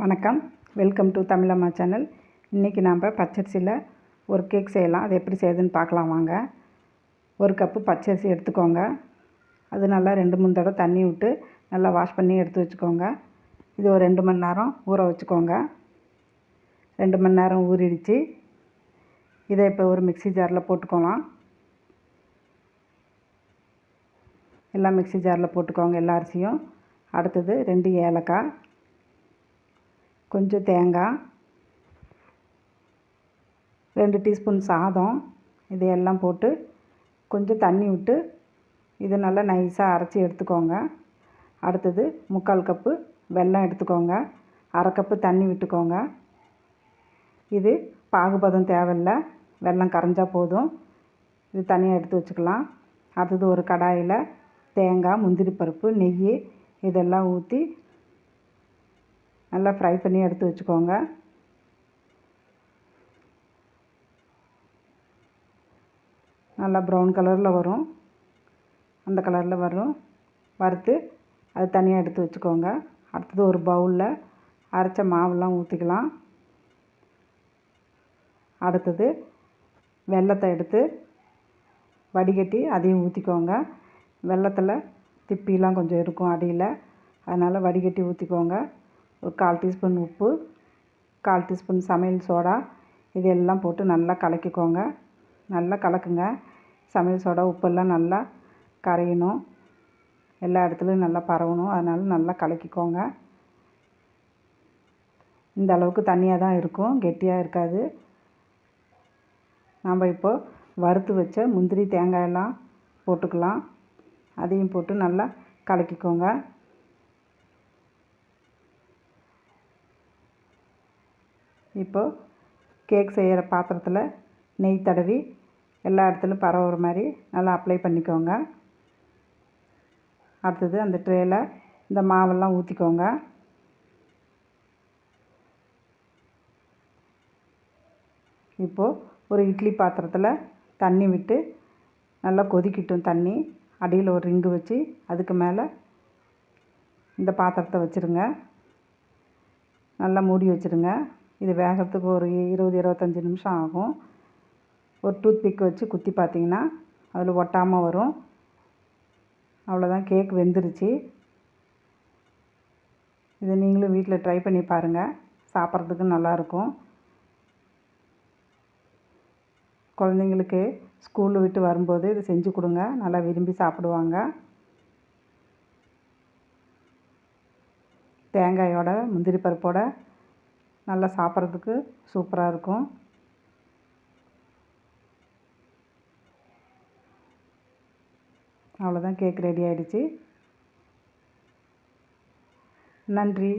வணக்கம். Welcome to தமிழம்மா channel இன்றைக்கி நாம் பச்சரிசியில் ஒரு கேக் செய்யலாம். அது எப்படி செய்யுதுன்னு பார்க்கலாம் வாங்க. ஒரு கப்பு பச்சரிசி எடுத்துக்கோங்க. அது நல்லா ரெண்டு மூணு தடவை தண்ணி விட்டு நல்லா வாஷ் பண்ணி எடுத்து வச்சுக்கோங்க. இது ஒரு ரெண்டு மணி நேரம் ஊற வச்சுக்கோங்க. ரெண்டு மணி நேரம் ஊறிடுச்சு. இதை இப்போ ஒரு மிக்ஸி ஜாரில் போட்டுக்கலாம். எல்லாம் மிக்ஸி ஜாரில் போட்டுக்கோங்க எல்லா அரிசியும். அடுத்தது ரெண்டு ஏலக்காய். கொஞ்சம் தேங்காய் ரெண்டு டீஸ்பூன் சாதம் இதையெல்லாம் போட்டு கொஞ்சம் தண்ணி விட்டு இது நல்லா நைஸாக அரைச்சி எடுத்துக்கோங்க. அடுத்தது முக்கால் கப்பு வெல்லம் எடுத்துக்கோங்க. அரை கப்பு தண்ணி விட்டுக்கோங்க. இது பாகுபதம் தேவையில்லை. வெல்லம் கரைஞ்சா போதும். இது தனியாக எடுத்து வச்சுக்கலாம். அடுத்தது ஒரு கடாயில் தேங்காய் முந்திரி பருப்பு நெய் இதெல்லாம் ஊற்றி நல்லா ஃப்ரை பண்ணி எடுத்து வச்சுக்கோங்க. நல்லா ப்ரௌன் கலரில் வரும். அந்த கலரில் வரும். வறுத்து அது தனியாக எடுத்து வச்சுக்கோங்க. அடுத்தது ஒரு பவுலில் அரைச்ச மாவுலாம் ஊற்றிக்கலாம் அடுத்தது வெல்லத்தை எடுத்து வடிகட்டி அதையும் ஊற்றிக்கோங்க வெல்லத்தில் திப்பிலாம் கொஞ்சம் இருக்கும் அடியில். அதனால் வடிகட்டி ஊற்றிக்கோங்க ஒரு கால் டீஸ்பூன் உப்பு கால் டீஸ்பூன் சமையல் சோடா இது எல்லாம் போட்டு நல்லா கலக்கிக்கோங்க. நல்லா கலக்குங்க. சமையல் சோடா உப்பெல்லாம் நல்லா கரையணும். எல்லா இடத்துலையும் நல்லா பரவணும். அதனால் நல்லா கலக்கிக்கோங்க. இந்த அளவுக்கு தண்ணியாக தான் இருக்கும். கெட்டியாக இருக்காது. நம்ம இப்போது வறுத்து வச்ச முந்திரி தேங்காயெல்லாம் போட்டுக்கலாம். அதையும் போட்டு நல்லா கலக்கிக்கோங்க. இப்போது கேக் செய்கிற பாத்திரத்தில் நெய் தடவி எல்லா இடத்துலையும் பரவுற மாதிரி நல்லா அப்ளை பண்ணிக்கோங்க. அடுத்தது அந்த ட்ரேயில் இந்த மாவெல்லாம் ஊற்றிக்கோங்க இப்போது ஒரு இட்லி பாத்திரத்தில் தண்ணி விட்டு நல்லா கொதிக்கட்டும் தண்ணி. அடியில் ஒரு ரிங்கு வச்சு அதுக்கு மேலே இந்த பாத்திரத்தை வச்சுருங்க. நல்லா மூடி வச்சுருங்க. இது வேகிறதுக்கு ஒரு இருபது இருபத்தஞ்சி நிமிஷம் ஆகும். ஒரு டூத் பிக் வச்சு குத்தி பார்த்தீங்கன்னா அதில் ஒட்டாமல் வரும். அவ்வளோதான் கேக் வெந்துருச்சு. இதை நீங்களும் வீட்டில் ட்ரை பண்ணி பாருங்கள் சாப்பிட்றதுக்கு நல்லாயிருக்கும். குழந்தைங்களுக்கு ஸ்கூலில் விட்டு வரும்போது இதை செஞ்சு கொடுங்க. நல்லா விரும்பி சாப்பிடுவாங்க. தேங்காயோட முந்திரி பருப்போட நல்லா சாப்பிட்றதுக்கு சூப்பராக இருக்கும். அவ்வளோதான் கேக் ரெடி ஆகிடுச்சி நன்றி.